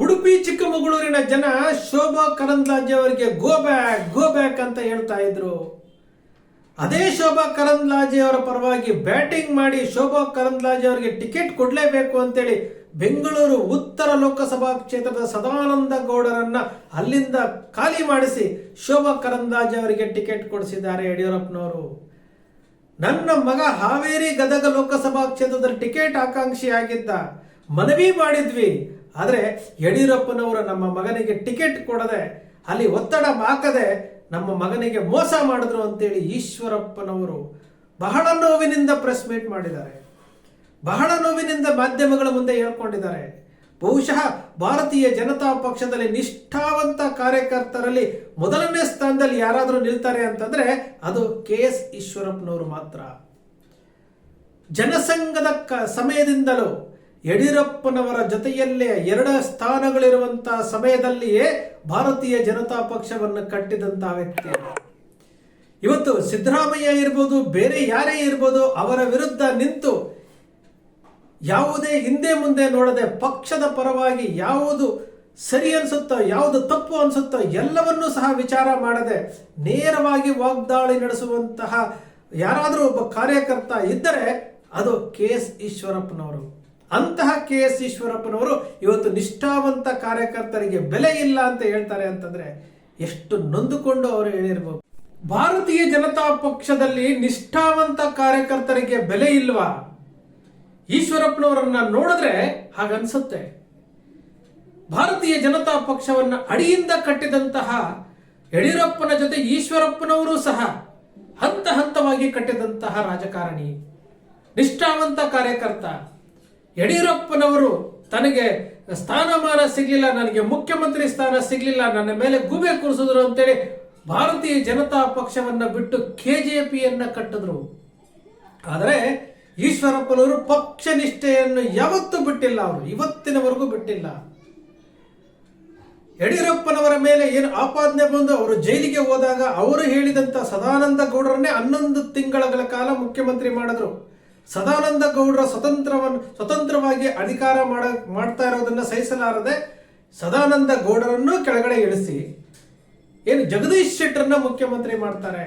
ಉಡುಪಿ, ಚಿಕ್ಕಮಗಳೂರಿನ ಜನ ಶೋಭಾ ಕರಂದ್ಲಾಜೆ ಅವರಿಗೆ ಗೋ ಬ್ಯಾಕ್ ಗೋ ಬ್ಯಾಕ್ ಅಂತ ಹೇಳ್ತಾ ಇದ್ರು. ಅದೇ ಶೋಭಾ ಕರಂದ್ಲಾಜೆ ಅವರ ಪರವಾಗಿ ಬ್ಯಾಟಿಂಗ್ ಮಾಡಿ ಶೋಭಾ ಕರಂದ್ಲಾಜೆ ಅವರಿಗೆ ಟಿಕೆಟ್ ಕೊಡಲೇಬೇಕು ಅಂತೇಳಿ ಬೆಂಗಳೂರು ಉತ್ತರ ಲೋಕಸಭಾ ಕ್ಷೇತ್ರದ ಸದಾನಂದ ಗೌಡರನ್ನ ಅಲ್ಲಿಂದ ಖಾಲಿ ಮಾಡಿಸಿ ಶೋಭಾ ಕರಂದ್ಲಾಜೆ ಅವರಿಗೆ ಟಿಕೆಟ್ ಕೊಡಿಸಿದ್ದಾರೆ ಯಡಿಯೂರಪ್ಪನವರು. ನನ್ನ ಮಗ ಹಾವೇರಿ ಗದಗ ಲೋಕಸಭಾ ಕ್ಷೇತ್ರದ ಟಿಕೆಟ್ ಆಕಾಂಕ್ಷಿಯಾಗಿದ್ದ. ಮನವಿ ಮಾಡಿದ್ವಿ. ಆದರೆ ಯಡಿಯೂರಪ್ಪನವರು ನಮ್ಮ ಮಗನಿಗೆ ಟಿಕೆಟ್ ಕೊಡದೆ ಅಲ್ಲಿ ಒತ್ತಡ ಹಾಕದೆ ನಮ್ಮ ಮಗನಿಗೆ ಮೋಸ ಮಾಡಿದ್ರು ಅಂತೇಳಿ ಈಶ್ವರಪ್ಪನವರು ಬಹಳ ನೋವಿನಿಂದ ಪ್ರೆಸ್ ಮೀಟ್ ಮಾಡಿದ್ದಾರೆ. ಬಹಳ ನೋವಿನಿಂದ ಮಾಧ್ಯಮಗಳ ಮುಂದೆ ಹೇಳ್ಕೊಂಡಿದ್ದಾರೆ. ಬಹುಶಃ ಭಾರತೀಯ ಜನತಾ ಪಕ್ಷದಲ್ಲಿ ನಿಷ್ಠಾವಂತ ಕಾರ್ಯಕರ್ತರಲ್ಲಿ ಮೊದಲನೇ ಸ್ಥಾನದಲ್ಲಿ ಯಾರಾದರೂ ನಿಲ್ತಾರೆ ಅಂತಂದ್ರೆ ಅದು ಕೆ ಎಸ್ ಈಶ್ವರಪ್ಪನವರು ಮಾತ್ರ. ಜನಸಂಘದ ಸಮಯದಿಂದಲೂ ಯಡಿಯೂರಪ್ಪನವರ ಜೊತೆಯಲ್ಲೇ ಎರಡ ಸ್ಥಾನಗಳಿರುವಂತಹ ಸಮಯದಲ್ಲಿಯೇ ಭಾರತೀಯ ಜನತಾ ಪಕ್ಷವನ್ನು ಕಟ್ಟಿದಂತಹ ವ್ಯಕ್ತಿ. ಇವತ್ತು ಸಿದ್ದರಾಮಯ್ಯ ಇರ್ಬೋದು, ಬೇರೆ ಯಾರೇ ಇರ್ಬೋದು, ಅವರ ವಿರುದ್ಧ ನಿಂತು ಯಾವುದೇ ಹಿಂದೆ ಮುಂದೆ ನೋಡದೆ ಪಕ್ಷದ ಪರವಾಗಿ ಯಾವುದು ಸರಿ ಅನ್ಸುತ್ತೋ, ಯಾವುದು ತಪ್ಪು ಅನ್ಸುತ್ತೋ ಎಲ್ಲವನ್ನೂ ಸಹ ವಿಚಾರ ಮಾಡದೆ ನೇರವಾಗಿ ವಾಗ್ದಾಳಿ ನಡೆಸುವಂತಹ ಯಾರಾದರೂ ಒಬ್ಬ ಕಾರ್ಯಕರ್ತ ಇದ್ದರೆ ಅದು ಕೆ ಎಸ್ ಈಶ್ವರಪ್ಪನವರು. ಅಂತಹ ಕೆ ಎಸ್ ಈಶ್ವರಪ್ಪನವರು ಇವತ್ತು ನಿಷ್ಠಾವಂತ ಕಾರ್ಯಕರ್ತರಿಗೆ ಬೆಲೆ ಇಲ್ಲ ಅಂತ ಹೇಳ್ತಾರೆ ಅಂತಂದ್ರೆ ಎಷ್ಟು ನೊಂದುಕೊಂಡು ಅವರು ಹೇಳಿರ್ಬೋದು. ಭಾರತೀಯ ಜನತಾ ಪಕ್ಷದಲ್ಲಿ ನಿಷ್ಠಾವಂತ ಕಾರ್ಯಕರ್ತರಿಗೆ ಬೆಲೆ ಇಲ್ವಾ? ಈಶ್ವರಪ್ಪನವರನ್ನ ನೋಡಿದ್ರೆ ಹಾಗನ್ಸುತ್ತೆ ಭಾರತೀಯ ಜನತಾ ಪಕ್ಷವನ್ನ ಅಡಿಯಿಂದ ಕಟ್ಟಿದಂತಹ ಯಡಿಯೂರಪ್ಪನ ಜೊತೆ ಈಶ್ವರಪ್ಪನವರು ಸಹ ಹಂತ ಹಂತವಾಗಿ ಕಟ್ಟಿದಂತಹ ರಾಜಕಾರಣಿ. ನಿಷ್ಠಾವಂತ ಕಾರ್ಯಕರ್ತ. ಯಡಿಯೂರಪ್ಪನವರು ತನಗೆ ಸ್ಥಾನಮಾನ ಸಿಗಲಿಲ್ಲ, ನನಗೆ ಮುಖ್ಯಮಂತ್ರಿ ಸ್ಥಾನ ಸಿಗಲಿಲ್ಲ, ನನ್ನ ಮೇಲೆ ಗುಬೆ ಕೂರಿಸಿದ್ರು ಅಂತೇಳಿ ಭಾರತೀಯ ಜನತಾ ಪಕ್ಷವನ್ನ ಬಿಟ್ಟು ಕೆ ಜೆ ಪಿಯನ್ನು ಕಟ್ಟಿದ್ರು. ಆದರೆ ಈಶ್ವರಪ್ಪನವರು ಪಕ್ಷ ನಿಷ್ಠೆಯನ್ನು ಯಾವತ್ತೂ ಬಿಟ್ಟಿಲ್ಲ ಅವರು, ಇವತ್ತಿನವರೆಗೂ ಬಿಟ್ಟಿಲ್ಲ. ಯಡಿಯೂರಪ್ಪನವರ ಮೇಲೆ ಏನು ಆಪಾದನೆ ಬಂದು ಅವರು ಜೈಲಿಗೆ ಹೋದಾಗ ಅವರು ಹೇಳಿದಂತ ಸದಾನಂದ ಗೌಡರನ್ನೇ ಹನ್ನೊಂದು ತಿಂಗಳ ಕಾಲ ಮುಖ್ಯಮಂತ್ರಿ ಮಾಡಿದ್ರು. ಸದಾನಂದ ಗೌಡರ ಸ್ವತಂತ್ರವನ್ನು ಸ್ವತಂತ್ರವಾಗಿ ಅಧಿಕಾರ ಮಾಡ, ಮಾಡ್ತಾ ಇರೋದನ್ನು ಸಹಿಸಲಾರದೆ ಸದಾನಂದ ಗೌಡರನ್ನು ಕೆಳಗಡೆ ಇಳಿಸಿ. ಏನು ಜಗದೀಶ್ ಶೆಟ್ಟರ್ನ ಮುಖ್ಯಮಂತ್ರಿ ಮಾಡ್ತಾರೆ?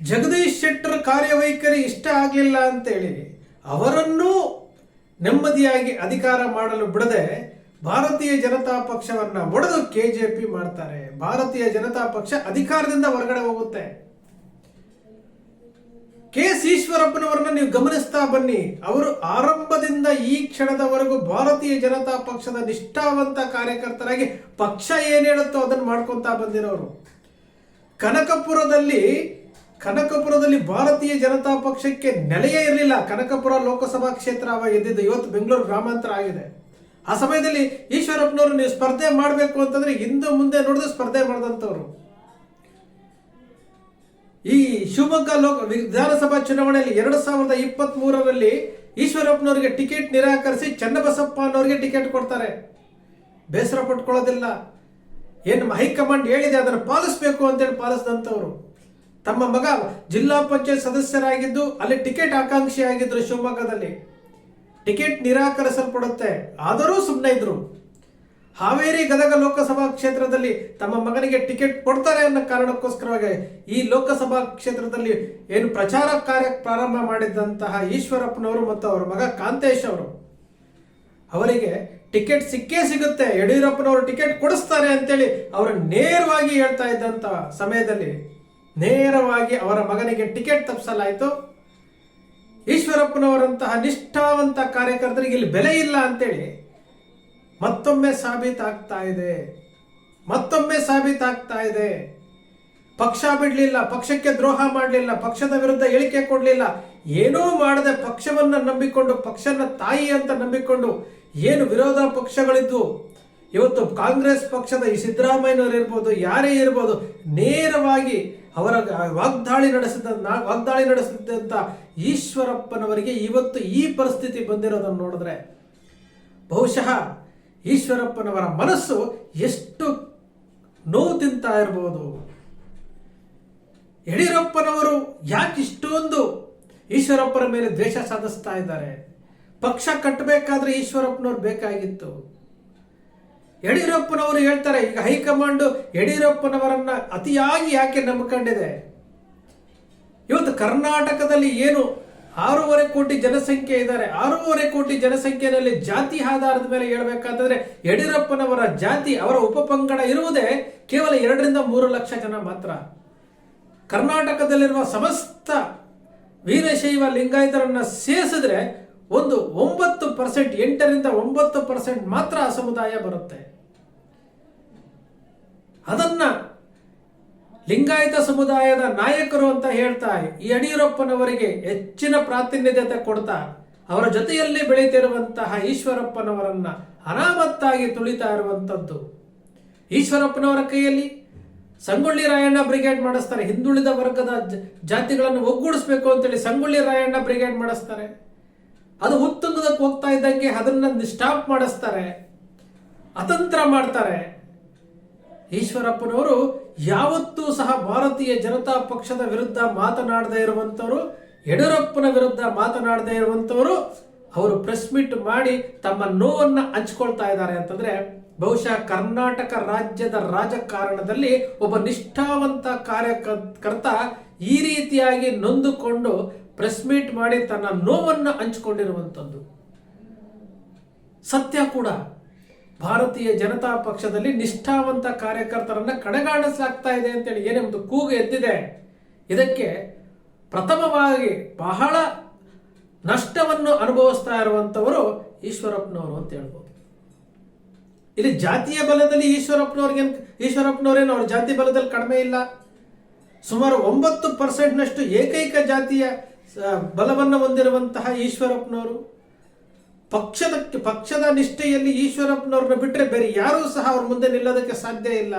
ಜಗದೀಶ್ ಶೆಟ್ಟರ್ ಕಾರ್ಯವೈಖರಿ ಇಷ್ಟ ಆಗಲಿಲ್ಲ ಅಂತೇಳಿ ಅವರನ್ನೂ ನೆಮ್ಮದಿಯಾಗಿ ಅಧಿಕಾರ ಮಾಡಲು ಬಿಡದೆ ಭಾರತೀಯ ಜನತಾ ಪಕ್ಷವನ್ನ ಒಡೆದು ಕೆಜೆಪಿ ಮಾಡ್ತಾರೆ. ಭಾರತೀಯ ಜನತಾ ಪಕ್ಷ ಅಧಿಕಾರದಿಂದ ಹೊರಗಡೆ ಹೋಗುತ್ತೆ. ಕೆ ಎಸ್ ಈಶ್ವರಪ್ಪನವರನ್ನ ನೀವು ಗಮನಿಸ್ತಾ ಬನ್ನಿ. ಅವರು ಆರಂಭದಿಂದ ಈ ಕ್ಷಣದವರೆಗೂ ಭಾರತೀಯ ಜನತಾ ಪಕ್ಷದ ನಿಷ್ಠಾವಂತ ಕಾರ್ಯಕರ್ತರಾಗಿ ಪಕ್ಷ ಏನ್ ಹೇಳುತ್ತೋ ಅದನ್ನು ಮಾಡ್ಕೊತಾ ಬಂದಿರೋರು. ಕನಕಪುರದಲ್ಲಿ ಕನಕಪುರದಲ್ಲಿ ಭಾರತೀಯ ಜನತಾ ಪಕ್ಷಕ್ಕೆ ನೆಲೆಯೇ ಇರಲಿಲ್ಲ. ಕನಕಪುರ ಲೋಕಸಭಾ ಕ್ಷೇತ್ರ ಅವಾಗ ಇದ್ದಿದ್ದು ಇವತ್ತು ಬೆಂಗಳೂರು ಗ್ರಾಮಾಂತರ ಆಗಿದೆ. ಆ ಸಮಯದಲ್ಲಿ ಈಶ್ವರಪ್ಪನವರು ನೀವು ಸ್ಪರ್ಧೆ ಮಾಡಬೇಕು ಅಂತಂದ್ರೆ ಹಿಂದೆ ಮುಂದೆ ನೋಡಿದ್ರೆ ಸ್ಪರ್ಧೆ ಮಾಡಿದಂಥವ್ರು ಈ ಶಿವಮೊಗ್ಗ ಲೋಕ ವಿಧಾನಸಭಾ ಚುನಾವಣೆಯಲ್ಲಿ ಎರಡು ಸಾವಿರದ ಇಪ್ಪತ್ತ್ ಮೂರರಲ್ಲಿ ಈಶ್ವರಪ್ಪನವರಿಗೆ ಟಿಕೆಟ್ ನಿರಾಕರಿಸಿ ಚನ್ನಬಸಪ್ಪ ಅನ್ನೋರಿಗೆ ಟಿಕೆಟ್ ಕೊಡ್ತಾರೆ. ಬೇಸರ ಪಟ್ಕೊಳ್ಳೋದಿಲ್ಲ. ಏನು ಹೈಕಮಾಂಡ್ ಹೇಳಿದೆ ಅದನ್ನು ಪಾಲಿಸಬೇಕು ಅಂತೇಳಿ ಪಾಲಿಸಿದಂಥವ್ರು. ತಮ್ಮ ಮಗ ಜಿಲ್ಲಾ ಪಂಚಾಯತ್ ಸದಸ್ಯರಾಗಿದ್ದು ಅಲ್ಲಿ ಟಿಕೆಟ್ ಆಕಾಂಕ್ಷಿ ಆಗಿದ್ರು ಶಿವಮೊಗ್ಗದಲ್ಲಿ. ಟಿಕೆಟ್ ನಿರಾಕರಿಸಲ್ಪಡುತ್ತೆ. ಆದರೂ ಸುಮ್ಮನೆ ಇದ್ರು. ಹಾವೇರಿ ಗದಗ ಲೋಕಸಭಾ ಕ್ಷೇತ್ರದಲ್ಲಿ ತಮ್ಮ ಮಗನಿಗೆ ಟಿಕೆಟ್ ಕೊಡ್ತಾರೆ ಅನ್ನೋ ಕಾರಣಕ್ಕೋಸ್ಕರವಾಗಿ ಈ ಲೋಕಸಭಾ ಕ್ಷೇತ್ರದಲ್ಲಿ ಏನು ಪ್ರಚಾರ ಕಾರ್ಯ ಪ್ರಾರಂಭ ಮಾಡಿದಂತಹ ಈಶ್ವರಪ್ಪನವರು ಮತ್ತು ಅವರ ಮಗ ಕಾಂತೇಶ್ ಅವರು. ಅವರಿಗೆ ಟಿಕೆಟ್ ಸಿಕ್ಕೇ ಸಿಗುತ್ತೆ. ಯಡಿಯೂರಪ್ಪನವರು ಟಿಕೆಟ್ ಕೊಡಿಸ್ತಾರೆ ಅಂತೇಳಿ ಅವರು ನೇರವಾಗಿ ಹೇಳ್ತಾ ಇದ್ದಂತ ಸಮಯದಲ್ಲಿ ನೇರವಾಗಿ ಅವರ ಮಗನಿಗೆ ಟಿಕೆಟ್ ತಪ್ಪಿಸಲಾಯಿತು. ಈಶ್ವರಪ್ಪನವರಂತಹ ನಿಷ್ಠಾವಂತ ಕಾರ್ಯಕರ್ತರಿಗೆ ಇಲ್ಲಿ ಬೆಲೆ ಇಲ್ಲ ಅಂತೇಳಿ ಮತ್ತೊಮ್ಮೆ ಸಾಬೀತಾಗ್ತಾ ಇದೆ. ಮತ್ತೊಮ್ಮೆ ಸಾಬೀತಾಗ್ತಾ ಇದೆ. ಪಕ್ಷ ಬಿಡಲಿಲ್ಲ, ಪಕ್ಷಕ್ಕೆ ದ್ರೋಹ ಮಾಡಲಿಲ್ಲ, ಪಕ್ಷದ ವಿರುದ್ಧ ಹೇಳಿಕೆ ಕೊಡಲಿಲ್ಲ. ಏನೂ ಮಾಡದೆ ಪಕ್ಷವನ್ನ ನಂಬಿಕೊಂಡು, ಪಕ್ಷನ ತಾಯಿ ಅಂತ ನಂಬಿಕೊಂಡು ಏನು ವಿರೋಧ ಪಕ್ಷಗಳಿದ್ದು? ಇವತ್ತು ಕಾಂಗ್ರೆಸ್ ಪಕ್ಷದ ಈ ಸಿದ್ದರಾಮಯ್ಯನವರು ಇರ್ಬೋದು, ಯಾರೇ ಇರ್ಬೋದು, ನೇರವಾಗಿ ಅವರ ವಾಗ್ದಾಳಿ ನಡೆಸಿದ, ವಾಗ್ದಾಳಿ ನಡೆಸಿದಂತ ಈಶ್ವರಪ್ಪನವರಿಗೆ ಇವತ್ತು ಈ ಪರಿಸ್ಥಿತಿ ಬಂದಿರೋದನ್ನು ನೋಡಿದ್ರೆ ಬಹುಶಃ ಈಶ್ವರಪ್ಪನವರ ಮನಸ್ಸು ಎಷ್ಟು ನೋವು ತಿಂತಾ ಇರಬಹುದು ಯಡಿಯೂರಪ್ಪನವರು ಯಾಕೆ ಇಷ್ಟೊಂದು ಈಶ್ವರಪ್ಪನ ಮೇಲೆ ದ್ವೇಷ ಸಾಧಿಸ್ತಾ ಇದ್ದಾರೆ? ಪಕ್ಷ ಕಟ್ಟಬೇಕಾದ್ರೆ ಈಶ್ವರಪ್ಪನವ್ರು ಬೇಕಾಗಿತ್ತು. ಯಡಿಯೂರಪ್ಪನವರು ಹೇಳ್ತಾರೆ, ಈಗ ಹೈಕಮಾಂಡು ಯಡಿಯೂರಪ್ಪನವರನ್ನ ಅತಿಯಾಗಿ ಯಾಕೆ ನಂಬಿಕೊಂಡಿದೆ? ಇವತ್ತು ಕರ್ನಾಟಕದಲ್ಲಿ ಏನು ಆರೂವರೆ ಕೋಟಿ ಜನಸಂಖ್ಯೆ ಇದ್ದಾರೆ. ಆರೂವರೆ ಕೋಟಿ ಜನಸಂಖ್ಯೆಯಲ್ಲಿ ಜಾತಿ ಆಧಾರದ ಮೇಲೆ ಹೇಳಬೇಕಾದ್ರೆ ಯಡಿಯೂರಪ್ಪನವರ ಜಾತಿ, ಅವರ ಉಪಪಂಗಡ ಇರುವುದೇ ಕೇವಲ ಎರಡರಿಂದ ಮೂರು ಲಕ್ಷ ಜನ ಮಾತ್ರ. ಕರ್ನಾಟಕದಲ್ಲಿರುವ ಸಮಸ್ತ ವೀರಶೈವ ಲಿಂಗಾಯತರನ್ನ ಸೇರಿಸಿದ್ರೆ ಒಂದು ಒಂಬತ್ತು ಪರ್ಸೆಂಟ್, ಎಂಟರಿಂದ ಒಂಬತ್ತು ಪರ್ಸೆಂಟ್ ಮಾತ್ರ ಆ ಸಮುದಾಯ ಬರುತ್ತೆ. ಅದನ್ನ ಲಿಂಗಾಯತ ಸಮುದಾಯದ ನಾಯಕರು ಅಂತ ಹೇಳ್ತಾ ಈ ಯಡಿಯೂರಪ್ಪನವರಿಗೆ ಹೆಚ್ಚಿನ ಪ್ರಾತಿನಿಧ್ಯತೆ ಕೊಡ್ತಾ, ಅವರ ಜೊತೆಯಲ್ಲಿ ಬೆಳೀತಿರುವಂತಹ ಈಶ್ವರಪ್ಪನವರನ್ನ ಅನಾಮತ್ತಾಗಿ ತುಳಿತಾ ಇರುವಂಥದ್ದು. ಈಶ್ವರಪ್ಪನವರ ಕೈಯಲ್ಲಿ ಸಂಗೊಳ್ಳಿ ರಾಯಣ್ಣ ಬ್ರಿಗೇಡ್ ಮಾಡಿಸ್ತಾರೆ. ಹಿಂದುಳಿದ ವರ್ಗದ ಜಾತಿಗಳನ್ನು ಒಗ್ಗೂಡಿಸ್ಬೇಕು ಅಂತೇಳಿ ಸಂಗೊಳ್ಳಿ ರಾಯಣ್ಣ ಬ್ರಿಗೇಡ್ ಮಾಡಿಸ್ತಾರೆ. ಅದು ಉತ್ತುಂಗದಕ್ಕೆ ಹೋಗ್ತಾ ಇದ್ದಂಗೆ ಅದನ್ನ ಸ್ಟಾಪ್ ಮಾಡಿಸ್ತಾರೆ. ಅತಂತ್ರ ಮಾಡ್ತಾರೆ. ಈಶ್ವರಪ್ಪನವರು ಯಾವತ್ತೂ ಸಹ ಭಾರತೀಯ ಜನತಾ ಪಕ್ಷದ ವಿರುದ್ಧ ಮಾತನಾಡದೇ ಇರುವಂಥವರು ಯಡಿಯೂರಪ್ಪನ ವಿರುದ್ಧ ಮಾತನಾಡದೇ ಇರುವಂಥವರು ಅವರು ಪ್ರೆಸ್ ಮೀಟ್ ಮಾಡಿ ತಮ್ಮ ನೋವನ್ನು ಹಂಚ್ಕೊಳ್ತಾ ಇದ್ದಾರೆ ಅಂತಂದ್ರೆ ಬಹುಶಃ ಕರ್ನಾಟಕ ರಾಜ್ಯದ ರಾಜಕಾರಣದಲ್ಲಿ ಒಬ್ಬ ನಿಷ್ಠಾವಂತ ಕಾರ್ಯಕರ್ತ ಈ ರೀತಿಯಾಗಿ ನೊಂದುಕೊಂಡು ಪ್ರೆಸ್ ಮೀಟ್ ಮಾಡಿ ತನ್ನ ನೋವನ್ನು ಹಂಚಿಕೊಂಡಿರುವಂಥದ್ದು ಸತ್ಯ ಕೂಡ. ಭಾರತೀಯ ಜನತಾ ಪಕ್ಷದಲ್ಲಿ ನಿಷ್ಠಾವಂತ ಕಾರ್ಯಕರ್ತರನ್ನ ಕಡೆಗಾಣಿಸಲಾಗ್ತಾ ಇದೆ ಅಂತೇಳಿ ಏನೇ ಒಂದು ಕೂಗು ಎದ್ದಿದೆ, ಇದಕ್ಕೆ ಪ್ರಥಮವಾಗಿ ಬಹಳ ನಷ್ಟವನ್ನು ಅನುಭವಿಸ್ತಾ ಇರುವಂಥವರು ಈಶ್ವರಪ್ಪನವರು ಅಂತ ಹೇಳ್ಬೋದು. ಇಲ್ಲಿ ಜಾತಿಯ ಬಲದಲ್ಲಿ ಈಶ್ವರಪ್ಪನವ್ರಿಗೆ ಈಶ್ವರಪ್ಪನವರೇನು? ಅವ್ರ ಜಾತಿ ಬಲದಲ್ಲಿ ಕಡಿಮೆ ಇಲ್ಲ. ಸುಮಾರು ಒಂಬತ್ತು ಪರ್ಸೆಂಟ್ನಷ್ಟು ಏಕೈಕ ಜಾತಿಯ ಬಲವನ್ನು ಹೊಂದಿರುವಂತಹ ಈಶ್ವರಪ್ಪನವರು. ಪಕ್ಷದ ಪಕ್ಷದ ನಿಷ್ಠೆಯಲ್ಲಿ ಈಶ್ವರಪ್ಪನವ್ರನ್ನ ಬಿಟ್ಟರೆ ಬೇರೆ ಯಾರೂ ಸಹ ಅವ್ರ ಮುಂದೆ ನಿಲ್ಲೋದಕ್ಕೆ ಸಾಧ್ಯ ಇಲ್ಲ.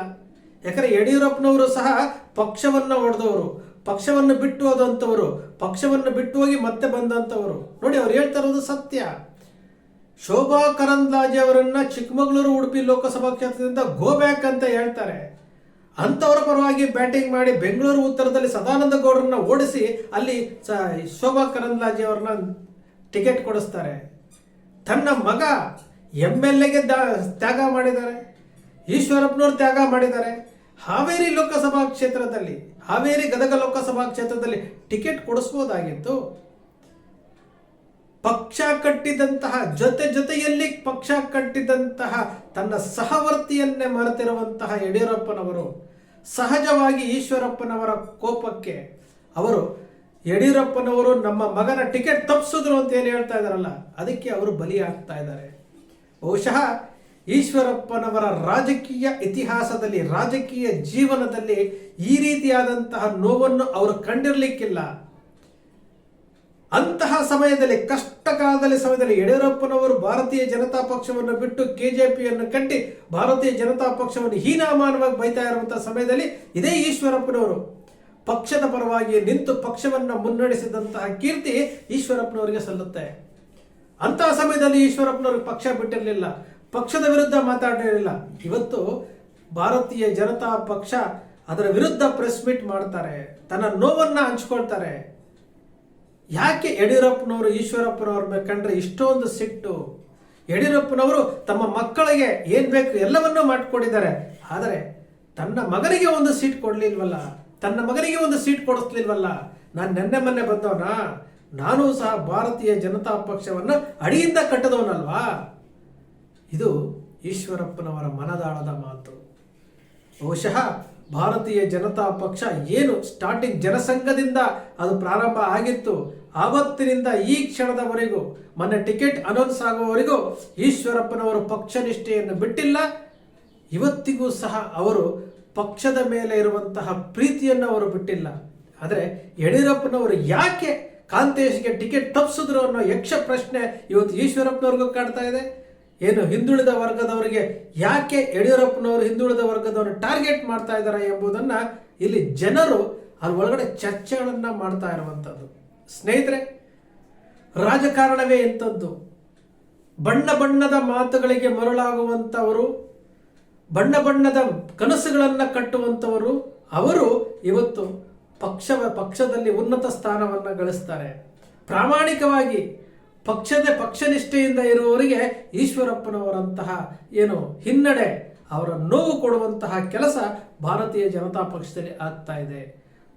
ಯಾಕಂದ್ರೆ ಯಡಿಯೂರಪ್ಪನವರು ಸಹ ಪಕ್ಷವನ್ನ ಹೊಡೆದವರು ಪಕ್ಷವನ್ನು ಬಿಟ್ಟು ಹೋದಂಥವರು, ಪಕ್ಷವನ್ನು ಬಿಟ್ಟು ಹೋಗಿ ಮತ್ತೆ ಬಂದಂಥವರು. ನೋಡಿ, ಅವ್ರು ಹೇಳ್ತಾ ಇರೋದು ಸತ್ಯ. ಶೋಭಾ ಕರಂದ್ಲಾಜೆ ಅವರನ್ನ ಚಿಕ್ಕಮಗಳೂರು ಉಡುಪಿ ಲೋಕಸಭಾ ಕ್ಷೇತ್ರದಿಂದ ಗೋ ಬ್ಯಾಕ್ ಅಂತ ಹೇಳ್ತಾರೆ. ಅಂಥವರ ಪರವಾಗಿ ಬ್ಯಾಟಿಂಗ್ ಮಾಡಿ ಬೆಂಗಳೂರು ಉತ್ತರದಲ್ಲಿ ಸದಾನಂದ ಗೌಡರನ್ನ ಓಡಿಸಿ ಅಲ್ಲಿ ಶೋಭಾ ಕರಂದ್ಲಾಜೆ ಅವ್ರನ್ನ ಟಿಕೆಟ್ ಕೊಡಿಸ್ತಾರೆ. ತನ್ನ ಮಗ ಎಂ ಎಲ್ ಎಗೆ ತ್ಯಾಗ ಮಾಡಿದ್ದಾರೆ. ಈಶ್ವರಪ್ಪನವ್ರು ತ್ಯಾಗ ಮಾಡಿದ್ದಾರೆ. ಹಾವೇರಿ ಲೋಕಸಭಾ ಕ್ಷೇತ್ರದಲ್ಲಿ, ಹಾವೇರಿ ಗದಗ ಲೋಕಸಭಾ ಕ್ಷೇತ್ರದಲ್ಲಿ ಟಿಕೆಟ್ ಕೊಡಿಸ್ಬೋದಾಗಿತ್ತು. ಪಕ್ಷ ಕಟ್ಟಿದಂತಹ, ಜೊತೆ ಜೊತೆಯಲ್ಲಿ ಪಕ್ಷ ಕಟ್ಟಿದಂತಹ ತನ್ನ ಸಹವರ್ತಿಯನ್ನೇ ಮರೆತಿರುವಂತಹ ಯಡಿಯೂರಪ್ಪನವರು, ಸಹಜವಾಗಿ ಈಶ್ವರಪ್ಪನವರ ಕೋಪಕ್ಕೆ ಅವರು ಯಡಿಯೂರಪ್ಪನವರು ನಮ್ಮ ಮಗನ ಟಿಕೆಟ್ ತಪ್ಪಿಸಿದ್ರು ಅಂತ ಏನು ಹೇಳ್ತಾ ಇದಾರಲ್ಲ ಅದಕ್ಕೆ ಅವರು ಬಲಿಯಾಗ್ತಾ ಇದ್ದಾರೆ. ಬಹುಶಃ ಈಶ್ವರಪ್ಪನವರ ರಾಜಕೀಯ ಇತಿಹಾಸದಲ್ಲಿ, ರಾಜಕೀಯ ಜೀವನದಲ್ಲಿ ಈ ರೀತಿಯಾದಂತಹ ನೋವನ್ನು ಅವರು ಕಂಡಿರಲಿಕ್ಕಿಲ್ಲ. ಅಂತಹ ಸಮಯದಲ್ಲಿ, ಕಷ್ಟಕಾಲದಲ್ಲಿ ಸಮಯದಲ್ಲಿ ಯಡಿಯೂರಪ್ಪನವರು ಭಾರತೀಯ ಜನತಾ ಪಕ್ಷವನ್ನು ಬಿಟ್ಟು ಕೆಜೆಪಿಯನ್ನು ಕಟ್ಟಿ, ಭಾರತೀಯ ಜನತಾ ಪಕ್ಷವನ್ನು ಹೀನಾಮಾನವಾಗಿ ಬೈತಾ ಇರುವಂತಹ ಸಮಯದಲ್ಲಿ ಇದೇ ಈಶ್ವರಪ್ಪನವರು ಪಕ್ಷದ ಪರವಾಗಿ ನಿಂತು ಪಕ್ಷವನ್ನು ಮುನ್ನಡೆಸಿದಂತಹ ಕೀರ್ತಿ ಈಶ್ವರಪ್ಪನವರಿಗೆ ಸಲ್ಲುತ್ತೆ. ಅಂತಹ ಸಮಯದಲ್ಲಿ ಈಶ್ವರಪ್ಪನವರು ಪಕ್ಷ ಬಿಟ್ಟಿರಲಿಲ್ಲ, ಪಕ್ಷದ ವಿರುದ್ಧ ಮಾತಾಡಿರಲಿಲ್ಲ ಇವತ್ತು ಭಾರತೀಯ ಜನತಾ ಪಕ್ಷ ಅದರ ವಿರುದ್ಧ ಪ್ರೆಸ್ ಮೀಟ್ ಮಾಡ್ತಾರೆ, ತನ್ನ ನೋವನ್ನ ಹಂಚ್ಕೊಳ್ತಾರೆ. ಯಾಕೆ ಯಡಿಯೂರಪ್ಪನವರು, ಈಶ್ವರಪ್ಪನವ್ರ ಕಂಡ್ರೆ ಇಷ್ಟೊಂದು ಸಿಟ್ಟು? ಯಡಿಯೂರಪ್ಪನವರು ತಮ್ಮ ಮಕ್ಕಳಿಗೆ ಏನ್ ಬೇಕು ಎಲ್ಲವನ್ನೂ ಮಾಡಿಕೊಂಡಿದ್ದಾರೆ ಆದರೆ ತನ್ನ ಮಗನಿಗೆ ಒಂದು ಸೀಟ್ ಕೊಡ್ಲಿಲ್ವಲ್ಲ? ತನ್ನ ಮಗನಿಗೆ ಒಂದು ಸೀಟ್ ಕೊಡಿಸ್ಲಿಲ್ವಲ್ಲ? ನಾನು ನೆನ್ನೆ ಮೊನ್ನೆ ಬಂದವನ? ನಾನು ಸಹ ಭಾರತೀಯ ಜನತಾ ಪಕ್ಷವನ್ನು ಅಡಿಯಿಂದ ಕಟ್ಟದವನಲ್ವಾ? ಇದು ಈಶ್ವರಪ್ಪನವರ ಮನದಾಳದ ಮಾತು. ಬಹುಶಃ ಭಾರತೀಯ ಜನತಾ ಪಕ್ಷ ಏನು ಸ್ಟಾರ್ಟಿಂಗ್ ಜನಸಂಘದಿಂದ ಅದು ಪ್ರಾರಂಭ ಆಗಿತ್ತು, ಆವತ್ತಿನಿಂದ ಈ ಕ್ಷಣದವರೆಗೂ, ಮೊನ್ನೆ ಟಿಕೆಟ್ ಅನೌನ್ಸ್ ಆಗುವವರೆಗೂ ಈಶ್ವರಪ್ಪನವರು ಪಕ್ಷ ನಿಷ್ಠೆಯನ್ನು ಬಿಟ್ಟಿಲ್ಲ. ಇವತ್ತಿಗೂ ಸಹ ಅವರು ಪಕ್ಷದ ಮೇಲೆ ಇರುವಂತಹ ಪ್ರೀತಿಯನ್ನು ಅವರು ಬಿಟ್ಟಿಲ್ಲ. ಆದರೆ ಯಡಿಯೂರಪ್ಪನವರು ಯಾಕೆ ಕಾಂತೇಶ್ಗೆ ಟಿಕೆಟ್ ತಪ್ಪಿಸಿದ್ರು ಅನ್ನೋ ಯಕ್ಷ ಪ್ರಶ್ನೆ ಇವತ್ತು ಈಶ್ವರಪ್ಪನವ್ರಿಗೂ ಕಾಡ್ತಾ ಇದೆ. ಏನು ಹಿಂದುಳಿದ ವರ್ಗದವರಿಗೆ ಯಾಕೆ ಯಡಿಯೂರಪ್ಪನವರು ಹಿಂದುಳಿದ ವರ್ಗದವರು ಟಾರ್ಗೆಟ್ ಮಾಡ್ತಾ ಇದ್ದಾರೆ ಎಂಬುದನ್ನ ಇಲ್ಲಿ ಜನರು ಅದ್ರ ಒಳಗಡೆ ಚರ್ಚೆಗಳನ್ನು ಮಾಡ್ತಾ ಇರುವಂಥದ್ದು ಸ್ನೇಹಿತರೆ, ರಾಜಕಾರಣವೇ ಇಂಥದ್ದು. ಬಣ್ಣ ಬಣ್ಣದ ಮಾತುಗಳಿಗೆ ಮರಳಾಗುವಂಥವರು ಬಣ್ಣ ಬಣ್ಣದ ಕನಸುಗಳನ್ನು ಕಟ್ಟುವಂಥವರು ಅವರು ಇವತ್ತು ಪಕ್ಷ ಪಕ್ಷದಲ್ಲಿ ಉನ್ನತ ಸ್ಥಾನವನ್ನು ಗಳಿಸ್ತಾರೆ. ಪ್ರಾಮಾಣಿಕವಾಗಿ ಪಕ್ಷದ ಪಕ್ಷನಿಷ್ಠೆಯಿಂದ ಇರುವವರಿಗೆ ಈಶ್ವರಪ್ಪನವರಂತಹ ಏನು ಹಿನ್ನಡೆ ಅವರ ನೋವು ಕೊಡುವಂತಹ ಕೆಲಸ ಭಾರತೀಯ ಜನತಾ ಪಕ್ಷದಲ್ಲಿ ಆಗ್ತಾ ಇದೆ.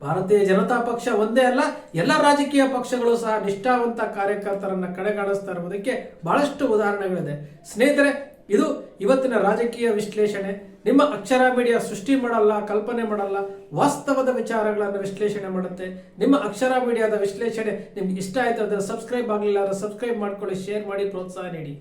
ಭಾರತೀಯ ಜನತಾ ಪಕ್ಷ ಒಂದೇ ಅಲ್ಲ, ಎಲ್ಲ ರಾಜಕೀಯ ಪಕ್ಷಗಳು ಸಹ ನಿಷ್ಠಾವಂತ ಕಾರ್ಯಕರ್ತರನ್ನ ಕಡೆಗಾಣಿಸ್ತಾ ಇರುವುದಕ್ಕೆ ಬಹಳಷ್ಟು ಉದಾಹರಣೆಗಳಿದೆ. ಸ್ನೇಹಿತರೆ ಇದು ಇವತ್ತಿನ ರಾಜಕೀಯ ವಿಶ್ಲೇಷಣೆ. ನಿಮ್ಮ ಅಕ್ಷರ ಮೀಡಿಯಾ ಸೃಷ್ಟಿ ಮಾಡಲ್ಲ, ಕಲ್ಪನೆ ಮಾಡಲ್ಲ, ವಾಸ್ತವದ ವಿಚಾರಗಳನ್ನು ವಿಶ್ಲೇಷಣೆ ಮಾಡುತ್ತೆ. ನಿಮ್ಮ ಅಕ್ಷರ ಮೀಡಿಯಾದ ವಿಶ್ಲೇಷಣೆ ನಿಮ್ಗೆ ಇಷ್ಟ ಆಯ್ತು ಅದನ್ನು ಸಬ್ಸ್ಕ್ರೈಬ್ ಆಗಲಿಲ್ಲ ಸಬ್ಸ್ಕ್ರೈಬ್ ಮಾಡ್ಕೊಳ್ಳಿ, ಶೇರ್ ಮಾಡಿ, ಪ್ರೋತ್ಸಾಹ ನೀಡಿ.